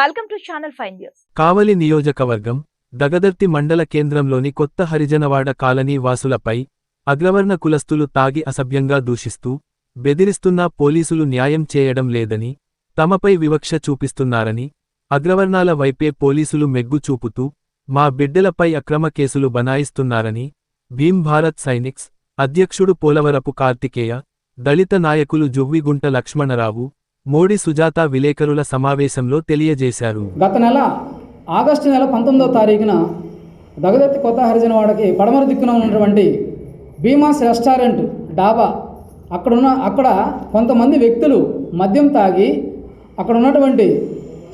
Welcome to channel five news Kavali నియోజకవర్గం దగదర్తి మండల కేంద్రంలోని కొత్త హరిజనవాడ కాలనీ వాసులపై అగ్రవర్ణ కులస్తులు తాగి అసభ్యంగా దూషిస్తూ బెదిరిస్తున్నా పోలీసులు న్యాయం చేయడం లేదని తమపై వివక్ష చూపిస్తున్నారని అగ్రవర్ణాల వైపే పోలీసులు మెగ్గు చూపుతూ మా బిడ్డలపై అక్రమ కేసులు బనాయిస్తున్నారని భీమ్ భారత్ సైనిక్స్ అధ్యక్షుడు పోలవరపు కార్తికేయ దళిత నాయకులు జువ్విగుంట లక్ష్మణరావు మోడీ సుజాత విలేకరుల సమావేశంలో తెలియజేశారు. గత నెల ఆగస్టు నెల పంతొమ్మిదవ తారీఖున దగదత్తి కొత్త హరిజనవాడకి పడమర దిక్కున ఉన్నటువంటి భీమాస్ రెస్టారెంట్ డాబా అక్కడున్న అక్కడ కొంతమంది వ్యక్తులు మద్యం తాగి అక్కడ ఉన్నటువంటి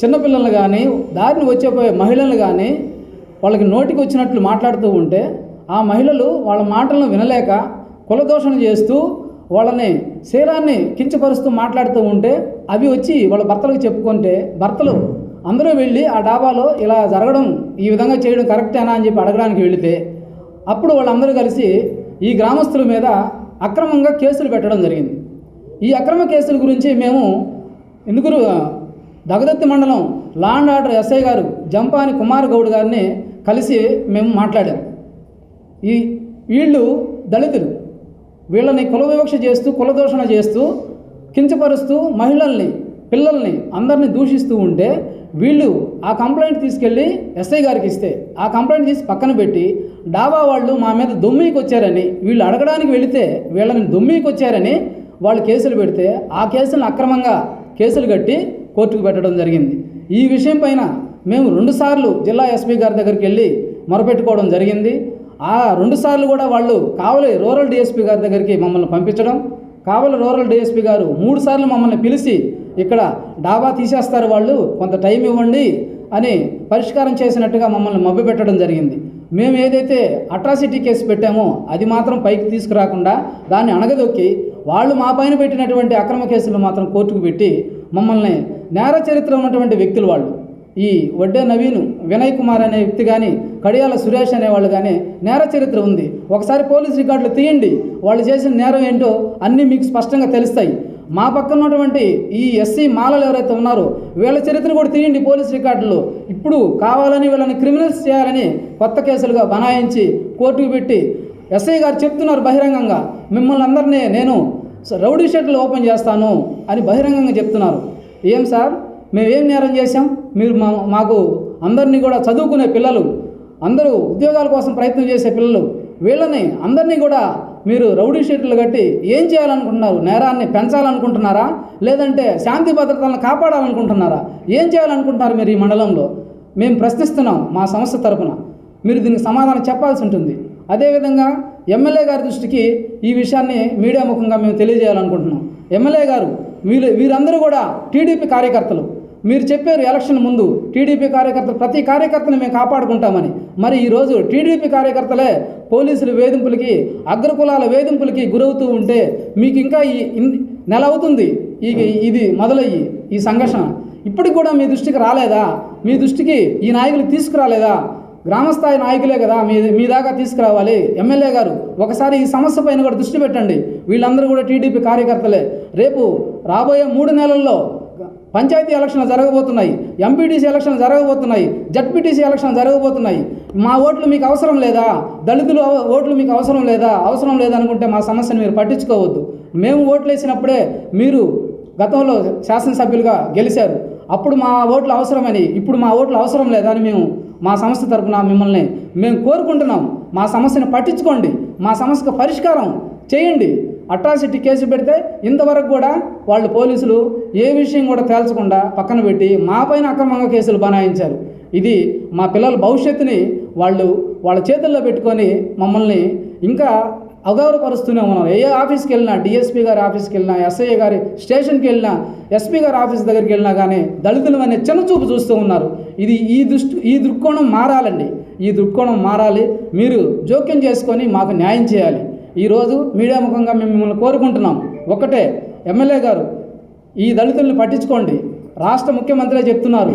చిన్నపిల్లలు కానీ దారిని వచ్చేపోయే మహిళలు కానీ వాళ్ళకి నోటికి వచ్చినట్లు మాట్లాడుతూ ఉంటే ఆ మహిళలు వాళ్ళ మాటలను వినలేక కులదోషణ చేస్తూ వాళ్ళని శరీరాన్ని కించపరుస్తూ మాట్లాడుతూ ఉంటే అవి వచ్చి వాళ్ళ భర్తలకు చెప్పుకుంటే భర్తలు అందరూ వెళ్ళి ఆ డాబాలో ఇలా జరగడం ఈ విధంగా చేయడం కరెక్టేనా? అని చెప్పి అడగడానికి వెళితే అప్పుడు వాళ్ళందరూ కలిసి ఈ గ్రామస్తుల మీద అక్రమంగా కేసులు పెట్టడం జరిగింది. ఈ అక్రమ కేసుల గురించి మేము ఎందుకు దగదత్తి మండలం లా అండ్ ఆర్డర్ ఎస్ఐ గారు జంపాని కుమార్ గౌడ్ గారిని కలిసి మేము మాట్లాడాం. ఈ వీళ్ళు దళితులు. వీళ్ళని కుల వివక్ష చేస్తూ కులదోషణ చేస్తూ కించపరుస్తూ మహిళల్ని పిల్లల్ని అందరిని దూషిస్తూ ఉంటే వీళ్ళు ఆ కంప్లైంట్ తీసుకెళ్ళి ఎస్ఐ గారికి ఇస్తే ఆ కంప్లైంట్ తీసి పక్కన పెట్టి డాబా వాళ్ళు మా మీద దొమ్మికి వచ్చారని వీళ్ళు అడగడానికి వెళితే వీళ్ళని దొమ్మికి వచ్చారని వాళ్ళు కేసులు పెడితే ఆ కేసులను అక్రమంగా కేసులు కట్టి కోర్టుకు పెట్టడం జరిగింది. ఈ విషయం పైన మేము రెండుసార్లు జిల్లా ఎస్పీ గారి దగ్గరికి వెళ్ళి మొరపెట్టుకోవడం జరిగింది. ఆ రెండుసార్లు కూడా వాళ్ళు కావలి రూరల్ డిఎస్పీ గారి దగ్గరికి మమ్మల్ని పంపించడం కావలి రూరల్ డిఎస్పీ గారు మూడు సార్లు మమ్మల్ని పిలిచి ఇక్కడ డాబా తీసేస్తారు వాళ్ళు కొంత టైం ఇవ్వండి అని పరిష్కారం చేసినట్టుగా మమ్మల్ని మభ్యపెట్టడం జరిగింది. మేము ఏదైతే అట్రాసిటీ కేసు పెట్టామో అది మాత్రం పైకి తీసుకురాకుండా దాన్ని అణగదొక్కి వాళ్ళు మా పైన పెట్టినటువంటి అక్రమ కేసులు మాత్రం కోర్టుకు పెట్టి మమ్మల్ని నేర చరిత్ర ఉన్నటువంటి వ్యక్తులు వాళ్ళు. ఈ వడ్డే నవీను వినయ్ కుమార్ అనే వ్యక్తి కానీ కడియాల సురేష్ అనేవాళ్ళు కానీ నేర చరిత్ర ఉంది. ఒకసారి పోలీస్ రికార్డులు తీయండి. వాళ్ళు చేసిన నేరం ఏంటో అన్నీ మీకు స్పష్టంగా తెలుస్తాయి. మా పక్కన ఉన్నటువంటి ఈ ఎస్సీ మాలలు ఎవరైతే ఉన్నారో వీళ్ళ చరిత్ర కూడా తీయండి పోలీస్ రికార్డులు. ఇప్పుడు కావాలని వీళ్ళని క్రిమినల్స్ చేయాలని కొత్త కేసులుగా బనాయించి కోర్టుకు పెట్టి ఎస్ఐ గారు చెప్తున్నారు బహిరంగంగా. మిమ్మల్ని అందరినీ నేను రౌడీ షెడ్లు ఓపెన్ చేస్తాను అని బహిరంగంగా చెప్తున్నారు. ఏం సార్? మేమేం నేరం చేశాం? మీరు మా మాకు అందరినీ కూడా చదువుకునే పిల్లలు అందరూ ఉద్యోగాల కోసం ప్రయత్నం చేసే పిల్లలు వీళ్ళని అందరినీ కూడా మీరు రౌడీ షీట్లు కట్టి ఏం చేయాలనుకుంటున్నారు? నేరాన్ని పెంచాలనుకుంటున్నారా? లేదంటే శాంతి భద్రతలను కాపాడాలనుకుంటున్నారా? ఏం చేయాలనుకుంటున్నారు మీరు ఈ మండలంలో? మేము ప్రశ్నిస్తున్నాం మా సంస్థ తరపున. మీరు దీనికి సమాధానం చెప్పాల్సి ఉంటుంది. అదేవిధంగా ఎమ్మెల్యే గారి దృష్టికి ఈ విషయాన్ని మీడియా ముఖంగా మేము తెలియజేయాలనుకుంటున్నాం. ఎమ్మెల్యే గారు వీళ్ళు వీరందరూ కూడా టీడీపీ కార్యకర్తలు. మీరు చెప్పారు ఎలక్షన్ ముందు టీడీపీ కార్యకర్తలు ప్రతి కార్యకర్తను మేము కాపాడుకుంటామని. మరి ఈరోజు టీడీపీ కార్యకర్తలే పోలీసుల వేధింపులకి అగ్రకులాల వేధింపులకి గురవుతూ ఉంటే మీకు ఇంకా ఈ నెల అవుతుంది. ఈ ఇది మొదలయ్యి ఈ సంఘర్షణ. ఇప్పటికి కూడా మీ దృష్టికి రాలేదా? మీ దృష్టికి ఈ నాయకులు తీసుకురాలేదా? గ్రామస్థాయి నాయకులే కదా మీ మీ దాకా తీసుకురావాలి. ఎమ్మెల్యే గారు ఒకసారి ఈ సమస్య పైన కూడా దృష్టి పెట్టండి. వీళ్ళందరూ కూడా టీడీపీ కార్యకర్తలే. రేపు రాబోయే మూడు నెలల్లో పంచాయతీ ఎలక్షన్లు జరగబోతున్నాయి ఎంపీటీసీ ఎలక్షన్లు జరగబోతున్నాయి జడ్పీటీసీ ఎలక్షన్లు జరగబోతున్నాయి. మా ఓట్లు మీకు అవసరం లేదా? దళితులు ఓట్లు మీకు అవసరం లేదా? అవసరం లేదనుకుంటే మా సమస్యను మీరు పట్టించుకోవద్దు. మేము ఓట్లు వేసినప్పుడే మీరు గతంలో శాసనసభ్యులుగా గెలిచారు. అప్పుడు మా ఓట్లు అవసరమని ఇప్పుడు మా ఓట్లు అవసరం లేదని మేము మా సంస్థ తరఫున మిమ్మల్ని మేము కోరుకుంటున్నాం. మా సమస్యను పట్టించుకోండి. మా సమస్యకు పరిష్కారం చేయండి. అట్రాసిటీ కేసు పెడితే ఇంతవరకు కూడా వాళ్ళు పోలీసులు ఏ విషయం కూడా తేల్చకుండా పక్కన పెట్టి మా పైన అక్రమంగా కేసులు బనాయించారు. ఇది మా పిల్లల భవిష్యత్తుని వాళ్ళు వాళ్ళ చేతుల్లో పెట్టుకొని మమ్మల్ని ఇంకా అగౌరవపరుస్తూనే ఉన్నారు. ఏ ఆఫీస్కి వెళ్ళినా డిఎస్పీ గారి ఆఫీస్కి వెళ్ళినా ఎస్ఐ గారి స్టేషన్కి వెళ్ళినా ఎస్పీ గారి ఆఫీస్ దగ్గరికి వెళ్ళినా కానీ దళితులు అనే చిన్నచూపు చూస్తూ ఉన్నారు. ఇది ఈ దృష్టి ఈ దృక్కోణం మారాలండి. ఈ దృక్కోణం మారాలి. మీరు జోక్యం చేసుకొని మాకు న్యాయం చేయాలి. ఈరోజు మీడియా ముఖంగా మేము మిమ్మల్ని కోరుకుంటున్నాం. ఒకటే ఎమ్మెల్యే గారు ఈ దళితుల్ని పట్టించుకోండి. రాష్ట్ర ముఖ్యమంత్రి చెప్తున్నారు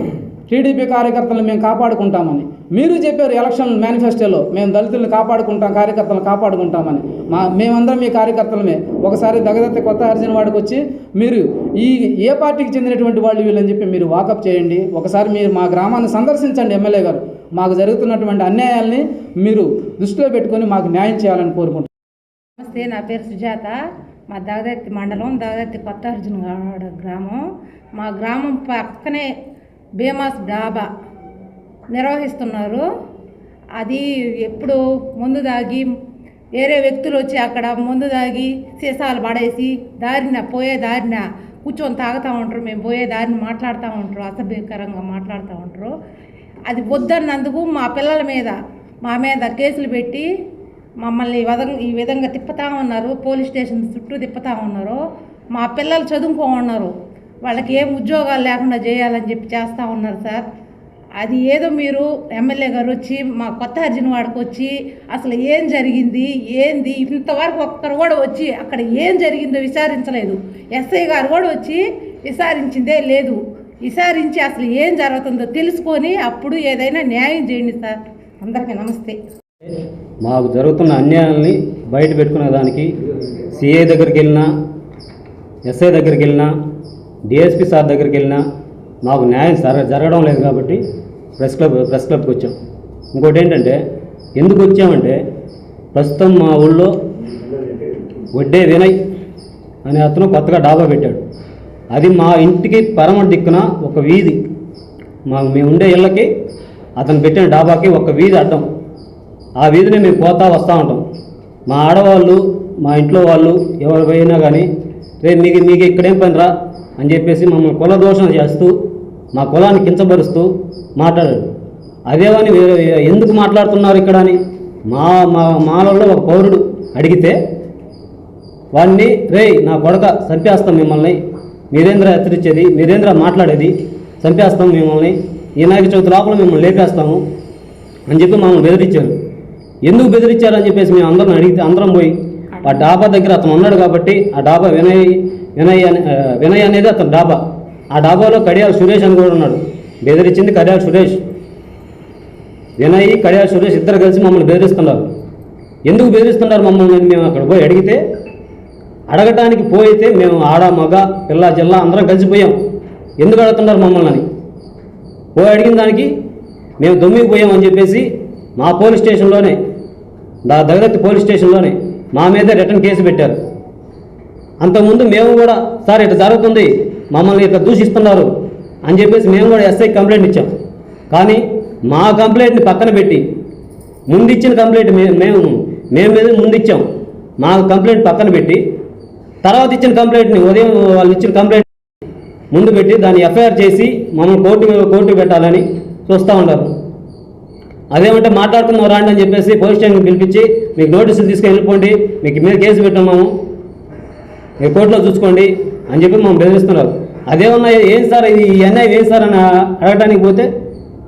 టీడీపీ కార్యకర్తలను మేము కాపాడుకుంటామని. మీరు చెప్పారు ఎలక్షన్ మేనిఫెస్టోలో మేము దళితులను కాపాడుకుంటాం కార్యకర్తలను కాపాడుకుంటామని. మా మేమందరం మీ కార్యకర్తలమే. ఒకసారి దగదత్తి కొత్త హరిజన వాడికి వచ్చి మీరు ఈ ఏ పార్టీకి చెందినటువంటి వాళ్ళు వీళ్ళని చెప్పి మీరు వాకప్ చేయండి. ఒకసారి మీరు మా గ్రామాన్ని సందర్శించండి ఎమ్మెల్యే గారు. మాకు జరుగుతున్నటువంటి అన్యాయాల్ని మీరు దృష్టిలో పెట్టుకొని మాకు న్యాయం చేయాలని కోరుకుంటున్నాను నమస్తే నా పేరు సుజాత. మా దగదత్తి మండలం దగదత్తి కొత్త అర్జునగడ గ్రామం. మా గ్రామం పక్కనే భీమాస్ డాబా నిర్వహిస్తున్నారు. అది ఎప్పుడు ముందు దాగి వేరే వ్యక్తులు వచ్చి అక్కడ ముందు దాగి సీసాలు పడేసి దారిన పోయే దారిన కూర్చొని తాగుతూ ఉంటారు. మేము పోయే దారిని మాట్లాడుతూ ఉంటారు. అసభ్యకరంగా మాట్లాడుతూ ఉంటారు. అది వద్దన్నందుకు మా పిల్లల మీద మా మీద కేసులు పెట్టి మమ్మల్ని ఈ విధంగా ఈ విధంగా తిప్పుతా ఉన్నారు పోలీస్ స్టేషన్ చుట్టూ తిప్పుతా ఉన్నారు. మా పిల్లలు చదువుకో ఉన్నారు. వాళ్ళకి ఏం ఉద్యోగాలు లేకుండా చేయాలని చెప్పి చేస్తూ ఉన్నారు సార్. అది ఏదో మీరు ఎమ్మెల్యే గారు వచ్చి మా కొత్త అర్జున్ వాడికి వచ్చి అసలు ఏం జరిగింది ఏంది ఇంతవరకు ఒక్కరు కూడా వచ్చి అక్కడ ఏం జరిగిందో విచారించలేదు. ఎస్ఐ గారు కూడా వచ్చి విచారించిందే లేదు. విచారించి అసలు ఏం జరుగుతుందో తెలుసుకొని అప్పుడు ఏదైనా న్యాయం చేయండి సార్. అందరికీ నమస్తే. మాకు జరుగుతున్న అన్యాయాలని బయట పెట్టుకునే దానికి సిఐ దగ్గరికి వెళ్ళినా ఎస్ఐ దగ్గరికి వెళ్ళినా డిఎస్పి సార్ దగ్గరికి వెళ్ళినా మాకు న్యాయం జరగడం లేదు కాబట్టి ప్రెస్ క్లబ్ ప్రెస్ క్లబ్కి వచ్చాం. ఇంకోటి ఏంటంటే ఎందుకు వచ్చామంటే ప్రస్తుతం మా ఊళ్ళో వడ్డే వినయ్ అనే అతను కొత్తగా డాబా పెట్టాడు. అది మా ఇంటికి పరమ దిక్కున ఒక వీధి. మా మేము ఉండే ఇళ్ళకి అతను పెట్టిన డాబాకి ఒక వీధి అడ్డం. ఆ వీధిని మేము పోతా వస్తూ ఉంటాం. మా ఆడవాళ్ళు మా ఇంట్లో వాళ్ళు ఎవరు పోయినా కానీ రే మీకు మీకు ఇక్కడేం పని రా అని చెప్పేసి మమ్మల్ని కుల దోషణ చేస్తూ మా కులాన్ని కించపరుస్తూ మాట్లాడారు. అదేవని ఎందుకు మాట్లాడుతున్నారు ఇక్కడ? అని మా మా మాలలో ఒక పౌరుడు అడిగితే వాడిని రే నా కొడక చంపేస్తాం మిమ్మల్ని. మీరేంద్ర హెచ్చరించేది మీరేంద్ర మాట్లాడేది చంపేస్తాం మిమ్మల్ని. ఈ నాయక చవితి లోపల మిమ్మల్ని లేపేస్తాము అని చెప్పి మమ్మల్ని బెదిరించారు. ఎందుకు బెదిరించారు అని చెప్పేసి మేము అందరం అడిగితే అందరం పోయి ఆ డాబా దగ్గర అతను ఉన్నాడు కాబట్టి ఆ డాబా వినయ్ వినయ్ అనే వినయ్ అనేది అతను డాబా. ఆ డాబాలో కడియాల సురేష్ అని కూడా ఉన్నాడు. బెదిరించింది కడియాల సురేష్. వినయ్ కడియాల సురేష్ ఇద్దరు కలిసి మమ్మల్ని బెదిరిస్తున్నారు. ఎందుకు బెదిరిస్తున్నారు మమ్మల్ని మేము అక్కడ పోయి అడిగితే అడగటానికి పోయితే మేము ఆడ మగ పిల్ల జిల్లా అందరం కలిసిపోయాం ఎందుకు అడుగుతున్నారు మమ్మల్ని అని? పోయి అడిగిన దానికి మేము దొమ్మికి పోయాం అని చెప్పేసి మా పోలీస్ స్టేషన్లోనే దా దగదత్తి పోలీస్ స్టేషన్లోనే మా మీద రిటర్న్ కేసు పెట్టారు. అంతకుముందు మేము కూడా సార్ ఇట్లా జరుగుతుంది మమ్మల్ని ఇట్లా దూషిస్తున్నారు అని చెప్పేసి మేము కూడా ఎస్ఐ కంప్లైంట్ ఇచ్చాం. కానీ మా కంప్లైంట్ని పక్కన పెట్టి ముందు ఇచ్చిన కంప్లైంట్ మేము మేము మేము మీద ముందు ఇచ్చాం మా కంప్లైంట్ పక్కన పెట్టి తర్వాత ఇచ్చిన కంప్లైంట్ని ఉదయం వాళ్ళు ఇచ్చిన కంప్లైంట్ ముందు పెట్టి దాన్ని ఎఫ్ఐఆర్ చేసి మమ్మల్ని కోర్టు కోర్టు పెట్టాలని చూస్తూ ఉంటారు అదేమంటే మాట్లాడుతున్నాం రాండి అని చెప్పేసి పోలీస్ స్టేషన్కి పిలిపించి మీకు నోటీసులు తీసుకొని వెళ్ళిపోండి మీకు మీద కేసు పెట్టాము మీరు కోర్టులో చూసుకోండి అని చెప్పి మమ్మల్ని బెదిరిస్తున్నారు. అదేమన్నా ఏం సార్ ఇది ఈ ఏం సార్ అని అడగడానికి పోతే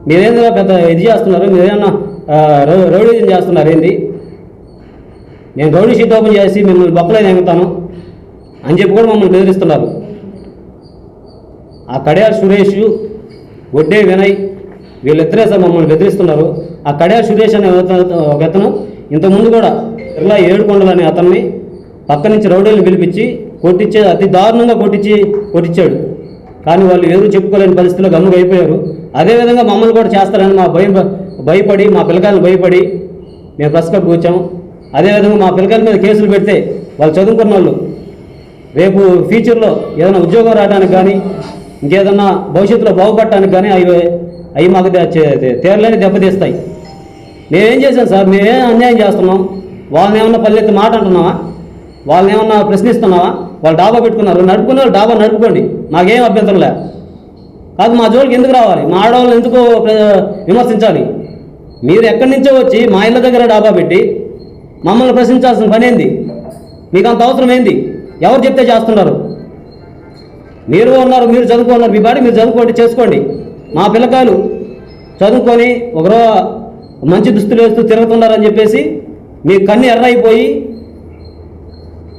మీరేందో పెద్ద ఇది చేస్తున్నారు మీరేమన్నా రౌడీజం చేస్తున్నారు ఏంది? నేను రౌడీ షీట్ ఓపెన్ చేసి మిమ్మల్ని బొక్కలైన ఎగుతాను అని చెప్పి కూడా మమ్మల్ని బెదిరిస్తున్నారు. ఆ కడియార్ సురేష్ ఒడ్డే వినయ్ వీళ్ళిద్దరే సార్ మమ్మల్ని బెదిరిస్తున్నారు. ఆ కడియా సురేష్ అనే ఒక అతను ఇంతకుముందు కూడా ఇలా ఏడుకొండలు అనే అతన్ని పక్క నుంచి రౌడీలను పిలిపించి కొట్టించే అతి దారుణంగా కొట్టించి కొట్టించాడు. కానీ వాళ్ళు ఎవరు చెప్పుకోలేని పరిస్థితిలో గమ్ముగా అయిపోయారు. అదేవిధంగా మమ్మల్ని కూడా చేస్తారని మా భయం భయపడి మా పిల్లకాయలు భయపడి మేము ప్రెస్ క్లబ్కి వచ్చాము. అదేవిధంగా మా పిల్లకాయల మీద కేసులు పెడితే వాళ్ళు చదువుకున్న వాళ్ళు రేపు ఫ్యూచర్లో ఏదైనా ఉద్యోగం రావడానికి కానీ ఇంకేదన్నా భవిష్యత్తులో బాగుపడటానికి కానీ అవి అవి మాకు తీరలేని దెబ్బతీస్తాయి. మేమేం చేసాం సార్? మేమేం అన్యాయం చేస్తున్నాం? వాళ్ళని ఏమన్నా పల్లెత్తి మాట అంటున్నావా? వాళ్ళని ఏమన్నా ప్రశ్నిస్తున్నావా? వాళ్ళు డాబా పెట్టుకున్నారు. నడుపుకునే వాళ్ళు డాబా నడుపుకోండి. మాకేం అభ్యంతరం లే కాదు మా జోలికి ఎందుకు రావాలి? మా ఆడవాళ్ళని ఎందుకు విమర్శించాలి? మీరు ఎక్కడి నుంచో వచ్చి మా ఇళ్ళ దగ్గర డాబా పెట్టి మమ్మల్ని ప్రశ్నించాల్సిన పని ఏంది? మీకు అంత అవసరం ఏంది? ఎవరు చెప్తే చేస్తున్నారు? మీరు ఉన్నారు మీరు చదువుకున్నారు. మీ బాడీ మీరు చదువుకోండి చేసుకోండి. మా పిల్లకాయలు చదువుకొని ఒకరో మంచి దుస్తులు వేస్తూ తిరుగుతున్నారని చెప్పేసి మీ కన్ను ఎర్రైపోయి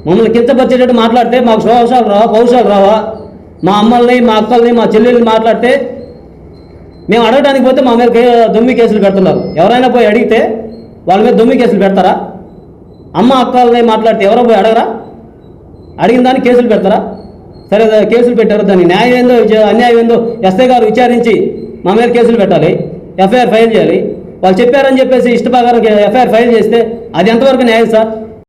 మమ్మల్ని కించపరిచేటట్టు మాట్లాడితే మాకు శోషాలు రావా పౌషాలు రావా? మా అమ్మల్ని మా అక్కల్ని మా చెల్లెల్ని మాట్లాడితే మేము అడగడానికి పోతే మా మీద కే- దొమ్మి కేసులు పెడుతున్నారు. ఎవరైనా పోయి అడిగితే వాళ్ళ మీద దొమ్మి కేసులు పెడతారా? అమ్మ అక్కల్ని మాట్లాడితే ఎవరో పోయి అడగరా? అడిగిన దానికి కేసులు పెడతారా? సరే కేసులు పెట్టారు దాని న్యాయం ఏందో అన్యాయం ఏందో ఎస్ఐ గారు విచారించి మా మీద కేసులు పెట్టాలి ఎఫ్ఐఆర్ ఫైల్ చేయాలి. వాళ్ళు చెప్పారని చెప్పేసి ఇష్ట ఎఫ్ఐఆర్ ఫైల్ చేస్తే అది ఎంతవరకు న్యాయం సార్?